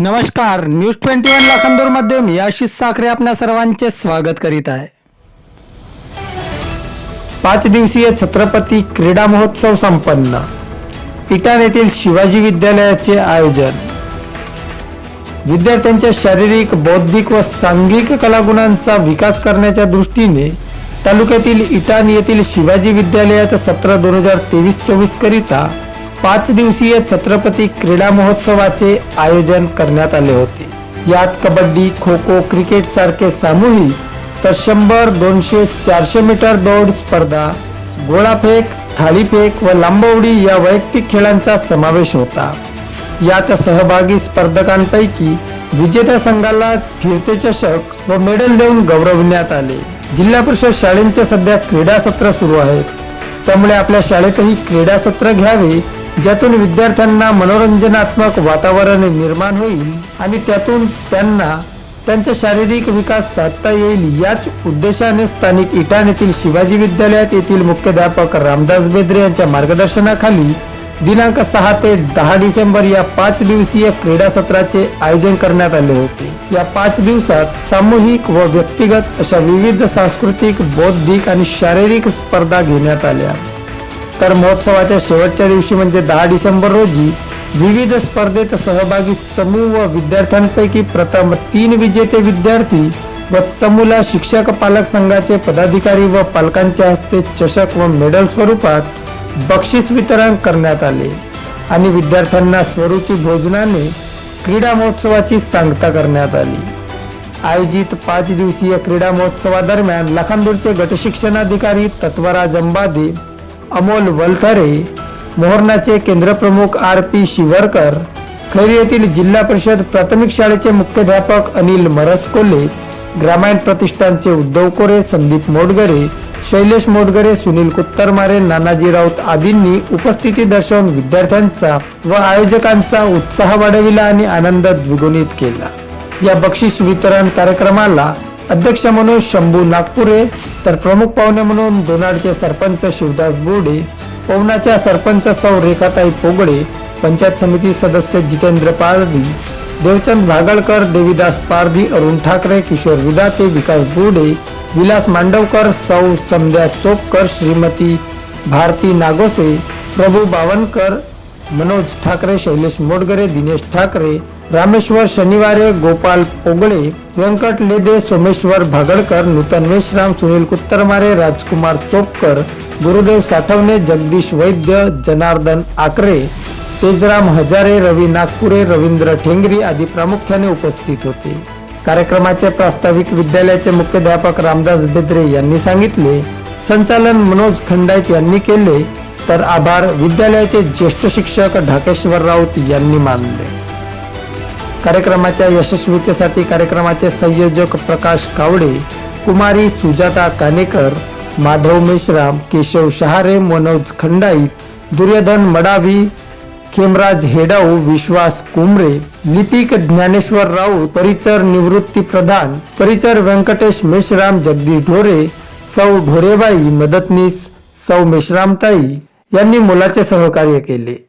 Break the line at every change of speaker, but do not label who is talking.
नमस्कार news twenty one लाखांदूरमध्ये मी आशिष साखरे आपल्या सर्वांचे स्वागत करीत आहे. पाच दिवसीय छत्रपती क्रीडा महोत्सव संपन्न. इटान येथील शिवाजी विद्यालयाचे आयोजन. विद्यार्थ्यांच्या शारीरिक बौद्धिक व सांघिक कलागुणांचा विकास करण्याच्या दृष्टीने तालुक्यातील इटान येथील शिवाजी विद्यालयात सत्र दोन हजार तेवीस चोवीस करिता पाच दिवसीय छत्रपती क्रीडा महोत्सवाचे आयोजन करण्यात आले होते. यात कबड्डी खो खो क्रिकेट सारखे सामूहिक तर शंभर दोनशे चारशे मीटर दौड स्पर्धा गोळाफेक थाळीफेक व लांबवडी या वैयक्तिक खेळांचा समावेश होता. यात सहभागी स्पर्धकांपैकी विजेत्या संघाला फिरते चषक व मेडल देऊन गौरवण्यात आले. जिल्हा परिषद शाळेंचे सध्या क्रीडा सत्र सुरू आहेत. त्यामुळे आपल्या शाळेतही क्रीडा सत्र घ्यावे ज्यातून विद्यार्थ्यांना मनोरंजनात्मक वातावरण निर्माण होईल आणि त्यातून त्यांना त्यांचा शारीरिक विकास साधता येईल याच उद्देशाने स्थानिक इटाण येथील शिवाजी विद्यालयात येथील मुख्याध्यापक रामदास बेद्रे यांच्या मार्गदर्शनाखाली दिनांक सहा ते दहा डिसेंबर या पाच दिवसीय क्रीडा सत्राचे आयोजन करण्यात आले होते. या पाच दिवसात सामूहिक व व्यक्तिगत अशा विविध सांस्कृतिक बौद्धिक आणि शारीरिक स्पर्धा घेण्यात आल्या. तर महोत्सवाच्या शेवटच्या दिवशी म्हणजे दहा डिसेंबर रोजी विविध स्पर्धेत सहभागी चमू व विद्यार्थ्यांपैकी प्रथम तीन विजेते विद्यार्थी व चमूला शिक्षक पालक संघाचे पदाधिकारी व पालकांच्या हस्ते चषक व मेडल स्वरूपात बक्षीस वितरण करण्यात आले आणि विद्यार्थ्यांना स्वरूची भोजनाने क्रीडा महोत्सवाची सांगता करण्यात आली. आयोजित पाच दिवसीय क्रीडा महोत्सवादरम्यान लखानदूरचे गटशिक्षणाधिकारी तत्वराज अंबादे अमोल वलथरे मोहरणाचे केंद्रप्रमुख आर पी शिवरकर खैर येथील जिल्हा परिषद प्राथमिक शाळेचे मुख्याध्यापक अनिल मरसकोले ग्रामायण प्रतिष्ठानचे उद्धव कोरे संदीप मोडगरे शैलेश मोडगरे सुनील कुत्तरमारे नानाजी राऊत आदींनी उपस्थिती दर्शवून विद्यार्थ्यांचा व आयोजकांचा उत्साह वाढविला आणि आनंद द्विगुणित केला. या बक्षीस वितरण कार्यक्रमाला अध्यक्ष म्हणून शंभू नागपुरे तर प्रमुख पाहुणे म्हणून दोनाडचे सरपंच शिवदास बोर्डे पवनाच्या सरपंच सौ रेखाताई पोगडे पंचायत समिती सदस्य जितेंद्र पारधी देवचंद भागळकर देवीदास पारधी अरुण ठाकरे किशोर विदाते विकास बोर्डे विलास मांडवकर सौ संध्या चोपकर श्रीमती भारती नागोसे प्रभू बावनकर मनोज ठाकरे शैलेश मोडगरे दिनेश ठाकरे रामेश्वर शनिवारे गोपाल पोगळे व्यंकट लेदे सोमेश्वर भागडकर नूतन मेश्राम सुनील कुत्तरमारे राजकुमार चोपकर गुरुदेव साठवणे जगदीश वैद्य जनार्दन आकरे तेजराम हजारे रवी नागपुरे रवींद्र ठेंगरी आदी प्रामुख्याने उपस्थित होते. कार्यक्रमाचे प्रास्ताविक विद्यालयाचे मुख्याध्यापक रामदास बेद्रे यांनी सांगितले. संचालन मनोज खंडाईत यांनी केले. तर आभार. विद्यालयाचे ज्येष्ठ शिक्षक ढाकेश्वर राऊत यांनी मानले. कार्यक्रमाच्या यशस्वीतेसाठी कार्यक्रमाचे संयोजक प्रकाश कावडे कुमारी सुजाता कानेकर माधव मेश्राम केशव शहारे मनोज खंडाईत दुर्योधन मडावी खेमराज हेडाऊ विश्वास कुमरे लिपिक ज्ञानेश्वर राऊत परिचर निवृत्ती प्रधान परिचर व्यंकटेश मेश्राम जगदीश ढोरे सौ ढोरेबाई मदतनीस सौ मेश्रामताई यांनी मुलाचे सहकार्य केले.